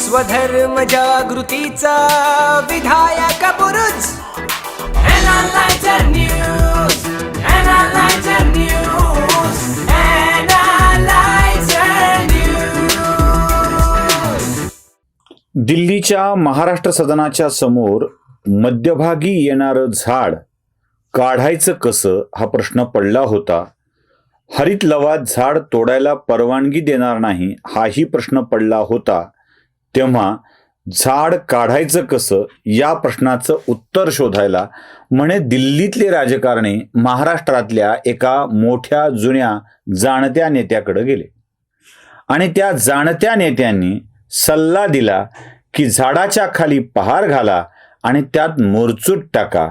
स्वधर्म जागृतीचा विधायक बुरुज. दिल्लीच्या महाराष्ट्र सदनाच्या समोर मध्यभागी येणारं झाड काढायचं कसं हा प्रश्न पडला होता. हरित लवाद झाड तोडायला परवानगी देणार नाही हाही प्रश्न पडला होता. तेव्हा झाड काढायचं कसं या प्रश्नाचं उत्तर शोधायला म्हणे दिल्लीतले राजकारणी महाराष्ट्रातल्या एका मोठ्या जुन्या जाणत्या नेत्याकडे गेले. आणि त्या जाणत्या नेत्यांनी सल्ला दिला की झाडाच्या खाली पहार घाला आणि त्यात मोरचूट टाका.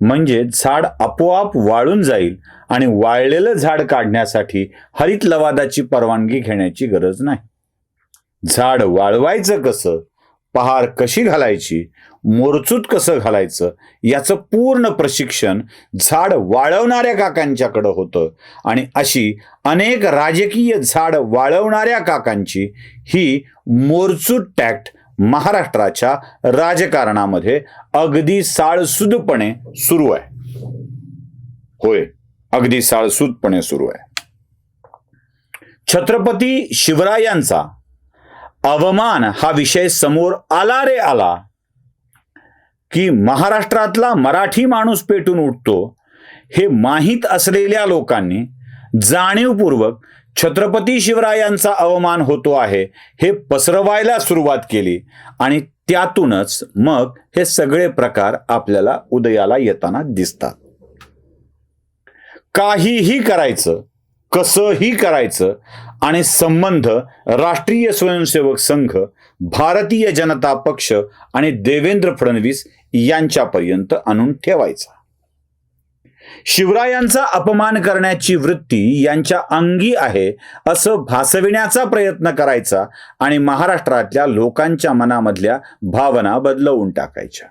म्हणजे झाड आपोआप वाळून जाईल आणि वाळलेलं झाड काढण्यासाठी हरित लवादाची परवानगी घेण्याची गरज नाही. झाड वाळवायचं कसं? पहार कशी घालायची? मोरचूत कसं घालायचं? याचं पूर्ण प्रशिक्षण झाड वाळवणाऱ्या काकांच्याकडं होतं. आणि अशी अनेक राजकीय झाड वाळवणाऱ्या काकांची ही मोरचूत टॅक्ट महाराष्ट्राच्या राजकारणामध्ये अगदी साळसूदपणे सुरू आहे. होय अगदी साळसूदपणे सुरू आहे. छत्रपती शिवरायांचा अवमान हा विषय समोर आला रे आला. की महाराष्ट्रातला मराठी माणूस पेटून उठतो हे माहीत असलेल्या लोकांनी जाणीवपूर्वक छत्रपती शिवरायांचा अवमान होतो आहे हे पसरवायला सुरुवात केली आणि त्यातूनच मग हे सगळे प्रकार आपल्याला उदयाला येताना दिसतात. काहीही करायचं कसंही करायचं आणि संबंध राष्ट्रीय स्वयंसेवक संघ भारतीय जनता पक्ष आणि देवेंद्र फडणवीस यांच्यापर्यंत आणून ठेवायचा. शिवरायांचा अपमान करण्याची वृत्ती यांच्या अंगी आहे असं भासविण्याचा प्रयत्न करायचा आणि महाराष्ट्रातल्या लोकांच्या मनामधल्या भावना बदलवून टाकायच्या.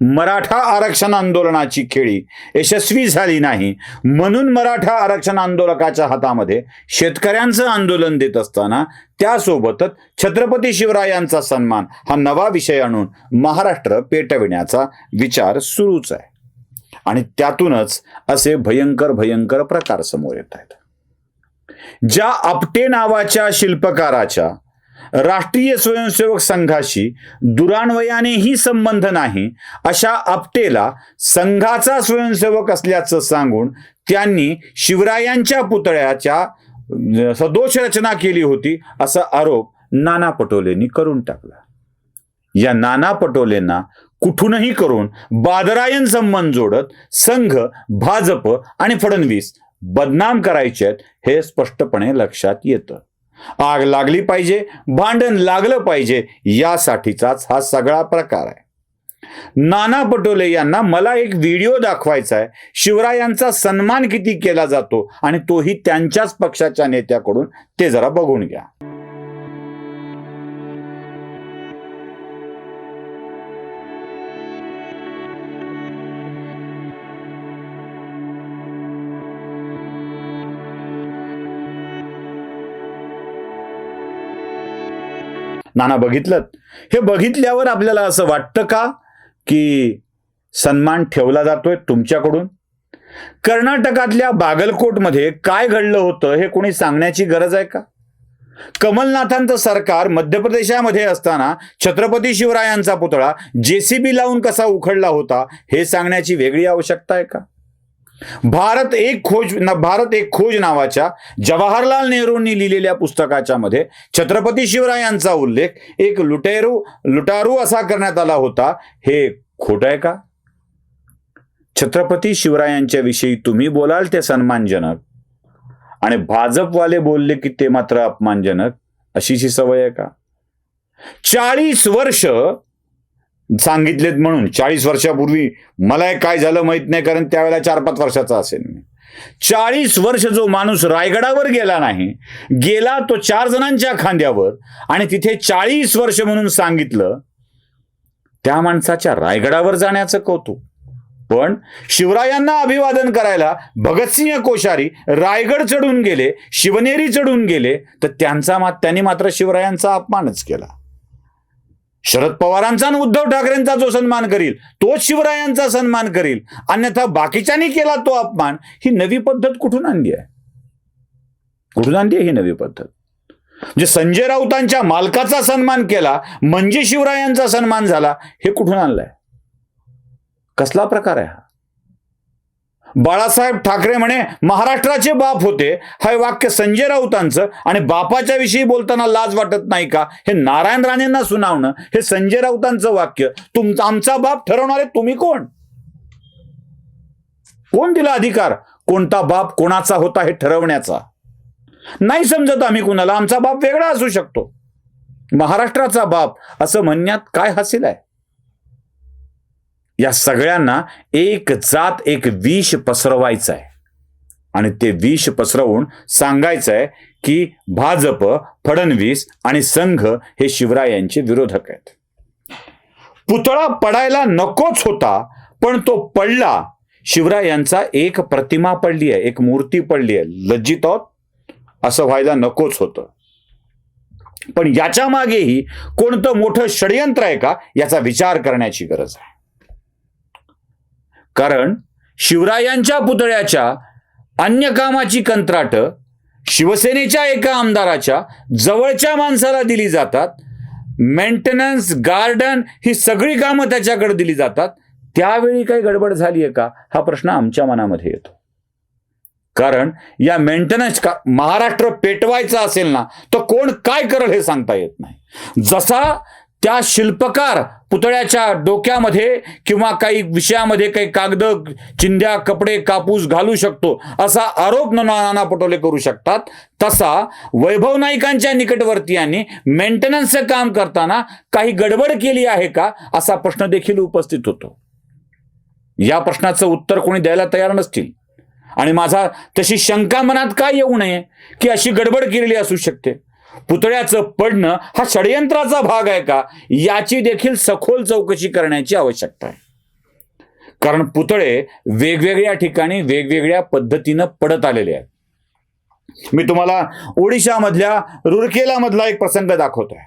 मराठा आरक्षण आंदोलनाची खेळी यशस्वी झाली नाही. म्हणून मराठा आरक्षण आंदोलकाच्या हातामध्ये शेतकऱ्यांचं आंदोलन देत असताना त्यासोबतच छत्रपती शिवरायांचा सन्मान हा नवा विषय आणून महाराष्ट्र पेटविण्याचा विचार सुरूच आहे. आणि त्यातूनच असे भयंकर भयंकर प्रकार समोर येत आहेत. ज्या आपटे नावाच्या शिल्पकाराच्या राष्ट्रीय स्वयंसेवक संघाशी दुरान्वयानेही संबंध नाही अशा आपटेला संघाचा स्वयंसेवक असल्याचं सांगून त्यांनी शिवरायांच्या पुतळ्याच्या सदोष रचना केली होती असा आरोप नाना पटोलेंनी करून टाकला. या नाना पटोलेंना कुठूनही करून बादरायन संबंध जोडत संघ भाजप आणि फडणवीस बदनाम करायचे आहेत हे स्पष्टपणे लक्षात येतं. आग लागली पाहिजे भांडण लागलं पाहिजे यासाठीचाच हा सगळा प्रकार आहे. नाना पटोले यांना मला एक व्हिडिओ दाखवायचा आहे. शिवरायांचा सन्मान किती केला जातो आणि तोही त्यांच्याच पक्षाच्या नेत्याकडून ते जरा बघून घ्या. नाना बघितलं हे बघितल्यावर आपल्याला असं वाटतं का की सन्मान ठेवला जातोय तुमच्याकडून? कर्नाटकातल्या बागलकोटमध्ये काय घडलं होतं हे कोणी सांगण्याची गरज आहे का? कमलनाथांचं सरकार मध्य प्रदेशामध्ये असताना छत्रपती शिवरायांचा पुतळा जेसीबी लावून कसा उखडला होता हे सांगण्याची वेगळी आवश्यकता आहे का? भारत एक खोज भारत एक खोज नावाच्या जवाहरलाल नेहरूंनी लिहिलेल्या पुस्तकाच्या मध्ये छत्रपती शिवरायांचा उल्लेख एक लुटेरू लुटारू असा करण्यात आला होता. हे खोट आहे का? छत्रपती शिवरायांच्या विषयी तुम्ही बोलाल ते सन्मानजनक. आणि भाजपवाले बोलले की ते मात्र अपमानजनक अशीची सवय आहे का? चाळीस वर्ष सांगितलेत म्हणून चाळीस वर्षापूर्वी मला काय झालं माहीत नाही कारण त्यावेळेला चार पाच वर्षाचा असेल मी. चाळीस वर्ष जो माणूस रायगडावर गेला नाही गेला तो चार जणांच्या खांद्यावर आणि तिथे चाळीस वर्ष म्हणून सांगितलं त्या माणसाच्या रायगडावर जाण्याचं कौतुक. पण शिवरायांना अभिवादन करायला भगतसिंह कोश्यारी रायगड चढून गेले शिवनेरी चढून गेले तर त्यांचा मात त्यांनी मात्र शिवरायांचा अपमानच केला. शरद पवारांचा आणि उद्धव ठाकरेंचा जो सन्मान करील तोच शिवरायांचा सन्मान करील अन्यथा बाकीच्यांनी केला तो अपमान ही नवी पद्धत कुठून आणली आहे? कुठून आणली आहे ही नवी पद्धत? म्हणजे संजय राऊतांच्या मालकाचा सन्मान केला म्हणजे शिवरायांचा सन्मान झाला हे कुठून आणलंय? कसला प्रकार आहे हा? बाळासाहेब ठाकरे म्हणे महाराष्ट्राचे बाप होते. हे वाक्य संजय राऊतांचं आणि बापाच्या विषयी बोलताना लाज वाटत नाही का? हे नारायण राणेंना सुनावणं हे संजय राऊतांचं वाक्य. तुमचा आमचा बाप ठरवणारे तुम्ही कोण? कोण दिला अधिकार? कोणता बाप कोणाचा होता हे ठरवण्याचा? नाही समजत आम्ही कुणाला. आमचा बाप वेगळा असू शकतो. महाराष्ट्राचा बाप असं म्हणण्यात काय हासिल आहे? या सगळ्यांना एक जात एक विष पसरवायचं आहे आणि ते विष पसरवून सांगायचं आहे की भाजप फडणवीस आणि संघ हे शिवरायांचे विरोधक आहेत. पुतळा पडायला नकोच होता पण तो पडला. शिवरायांचा एक प्रतिमा पडली आहे एक मूर्ती पडली आहे लज्जित आहोत? असं व्हायला नकोच होतं. पण याच्या मागेही कोणतं मोठं षडयंत्र आहे का याचा विचार करण्याची गरज आहे. कारण शिवरायांच्या पुतळ्याच्या अन्य कामाची कंत्राट शिवसेनेच्या एका आमदाराच्या जवळच्या माणसाला दिली जातात. मेंटेनन्स गार्डन ही सगळी कामं त्याच्याकडे दिली जातात. त्यावेळी काही गडबड झाली आहे का? हा प्रश्न आमच्या मनामध्ये येतो. कारण या मेंटेनन्स का महाराष्ट्र पेटवायचा असेल ना तर कोण काय करेल हे सांगता येत नाही. जसा त्या शिल्पकार पुतळ्याच्या डोक्यामध्ये किंवा काही विषयामध्ये काही कागद चिंध्या कपडे कापूस घालू शकतो असा आरोप नाना पटोले करू शकतात. तसा वैभव नाईकांच्या निकटवर्तीयांनी मेंटेनन्सचं काम करताना काही गडबड केली आहे का असा प्रश्न देखील उपस्थित होतो. या प्रश्नाचं उत्तर कोणी द्यायला तयार नसतील. आणि माझा तशी शंका मनात काय येऊ नये की अशी गडबड केलेली असू शकते? पुतळ्याचं पडणं हा षडयंत्राचा भाग आहे का? याची देखील सखोल चौकशी करण्याची आवश्यकता आहे. कारण पुतळे वेगवेगळ्या ठिकाणी वेगवेगळ्या पद्धतीनं पडत आलेले आहेत. मी तुम्हाला ओडिशामधल्या रुरकेला मधला एक प्रसंग दाखवतोय.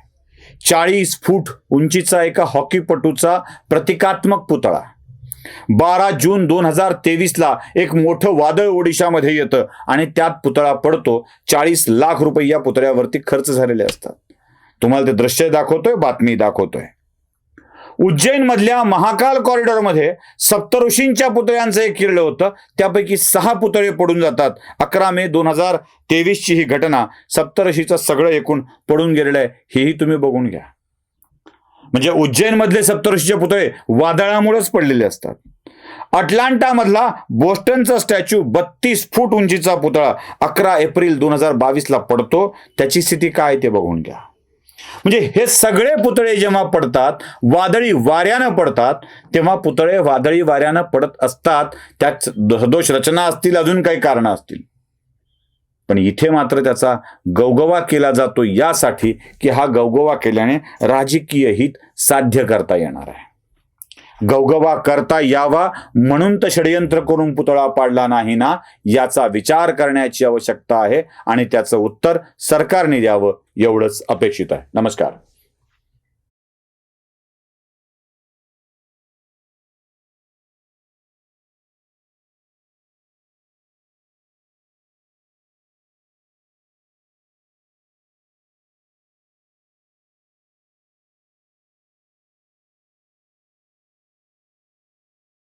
चाळीस फूट उंचीचा एका हॉकीपटूचा प्रतिकात्मक पुतळा. बारा जून दोन हजार तेवीसला एक मोठं वादळ ओडिशामध्ये येतं आणि त्यात पुतळा पडतो. चाळीस लाख रुपये या पुतळ्यावरती खर्च झालेले असतात. तुम्हाला ते दृश्य दाखवतोय बातमी दाखवतोय. उज्जैन मधल्या महाकाल कॉरिडॉरमध्ये सप्तऋषींच्या पुतळ्यांचं एक किरलं होतं. त्यापैकी सहा पुतळे पडून जातात. अकरा मे दोन हजार तेवीसची ही घटना सप्तऋषीचं सगळं एकूण पडून गेलेलं आहे. हेही तुम्ही बघून घ्या. म्हणजे उज्जैन मधले सप्तऋषीचे पुतळे वादळामुळेच पडलेले असतात. अटलांटा मधला बोस्टनचा स्टॅच्यू बत्तीस फूट उंचीचा पुतळा अकरा एप्रिल दोन हजार बावीसला पडतो. त्याची स्थिती काय ते बघून घ्या. म्हणजे हे सगळे पुतळे जेव्हा पडतात वादळी वाऱ्यानं पडतात तेव्हा पुतळे वादळी वाऱ्यानं पडत असतात. त्यात सदोष रचना असतील अजून काही कारणं असतील. पण इथे मात्र त्याचा गवगवा केला जातो यासाठी की हा गवगवा केल्याने राजकीय हित साध्य करता येणार आहे. गवगवा करता यावा म्हणून तर षडयंत्र करून पुतळा पाडला नाही ना याचा विचार करण्याची आवश्यकता आहे आणि त्याचं उत्तर सरकारने द्यावं एवढंच अपेक्षित आहे. नमस्कार.